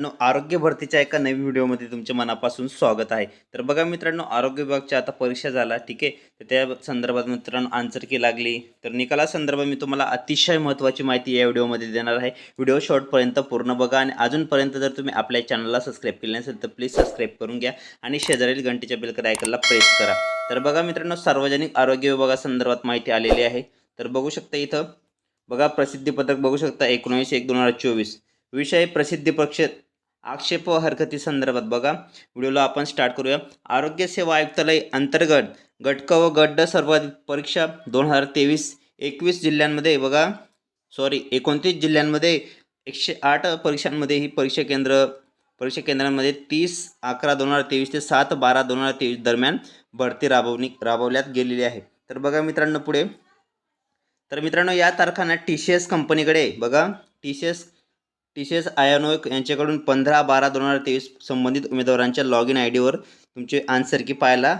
मित्रांनो आरोग्य भरतीच्या एका नवीन व्हिडिओमध्ये तुमचे मनापासून स्वागत आहे. तर बघा मित्रांनो आरोग्य विभागच्या आता परीक्षा झाला ठीक आहे? तर त्या संदर्भात मित्रांनो आन्सर की लागली. तर निकाला संदर्भात मी तुम्हाला अतिशय महत्त्वाची माहिती या व्हिडिओमध्ये देणार आहे. व्हिडिओ शॉर्टपर्यंत पूर्ण बघा आणि अजूनपर्यंत जर तुम्ही आपल्या चॅनलला सबस्क्राईब केले नसेल तर प्लीज सबस्क्राईब करून घ्या आणि शेजारील घंटेच्या बेलकर आयकनला प्रेस करा. तर बघा मित्रांनो सार्वजनिक आरोग्य विभागासंदर्भात माहिती आलेली आहे. तर बघू शकता इथं बघा प्रसिद्धीपत्रक बघू शकता एकोणीसशे एक दोन हजार चोवीस. विषय प्रसिद्धी पक्ष आक्षेप व हरकती संदर्भात बघा. व्हिडिओला आपण स्टार्ट करूया. आरोग्य सेवा आयुक्तालय अंतर्गत गटक व गड्ड सर्वाधिक परीक्षा दोन हजार तेवीस एकवीस जिल्ह्यांमध्ये बघा. सॉरी एकोणतीस जिल्ह्यांमध्ये एकशे आठ परीक्षांमध्ये ही परीक्षा केंद्र परीक्षा केंद्रांमध्ये तीस अकरा दोन हजार तेवीस ते सात बारा दोन हजार तेवीस दरम्यान भरती राबवणी राबवल्यात गेलेली आहे. तर बघा मित्रांनो पुढे. तर मित्रांनो या तारखांना टी सी एस कंपनीकडे बघा. T C S T C S आयनो यांच्याकडून पंधरा बारा दोन हजार तेवीस संबंधित उमेदवारांच्या लॉग इन आय डीवर तुमचे आन्सर की पाहायला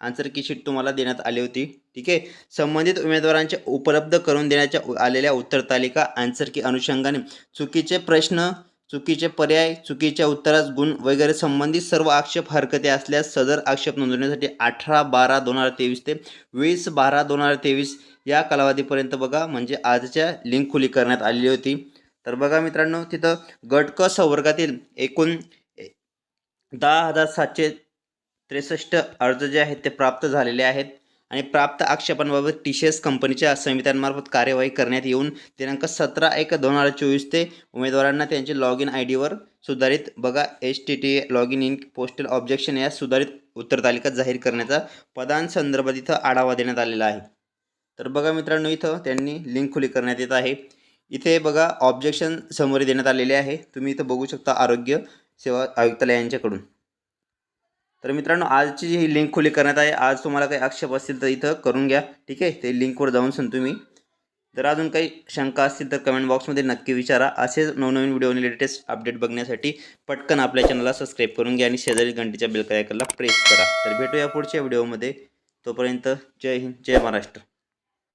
आन्सर की शीट तुम्हाला देण्यात आली होती. ठीक आहे? संबंधित उमेदवारांच्या उपलब्ध करून देण्याच्या आलेल्या उत्तर तालिका आन्सर की अनुषंगाने चुकीचे प्रश्न चुकीचे पर्याय चुकीच्या उत्तरास गुण वगैरे संबंधित सर्व आक्षेप हरकती असल्यास सदर आक्षेप नोंदवण्यासाठी अठरा बारा दोन हजार तेवीस ते वीस बारा दोन हजार तेवीस या कालावधीपर्यंत बघा. म्हणजे आजच्या लिंक खुली करण्यात आलेली होती. तर बघा मित्रांनो तिथं गट क संवर्गातील एकूण दहा हजार सातशे त्रेसष्ट अर्ज जे आहेत ते प्राप्त झालेले आहेत आणि प्राप्त आक्षेपांबाबत टी सी एस कंपनीच्या समित्यांमार्फत कार्यवाही करण्यात येऊन दिनांक सतरा एक दोन हजार चोवीस ते उमेदवारांना त्यांचे लॉग इन आय डीवर सुधारित बघा H T T log in in postal objection या सुधारित उत्तरतालिका जाहीर करण्याचा पदांसंदर्भात इथं आढावा देण्यात आलेला आहे. तर बघा मित्रांनो इथं त्यांनी लिंक खुली करण्यात येत आहे. इथे बघा ऑब्जेक्शन समोर देण्यात आलेले आहे. तुम्ही इथं बघू शकता आरोग्य सेवा आयुक्तालय यांच्याकडून. तर मित्रांनो आजची जी ही लिंक खुली करण्यात आहे आज तुम्हाला काही आक्षेप असतील तर इथं करून घ्या. ठीक आहे? ते लिंकवर जाऊन सन तुम्ही जर अजून काही शंका असतील तर कमेंट बॉक्समध्ये नक्की विचारा. असेच नवनवीन व्हिडिओ आणि लेटेस्ट अपडेट बघण्यासाठी पटकन आपल्या चॅनलला सबस्क्राईब करून घ्या आणि शेजारी घंटीच्या बेल प्रेस करा. तर भेटूया पुढच्या व्हिडिओमध्ये तोपर्यंत जय हिंद जय महाराष्ट्र.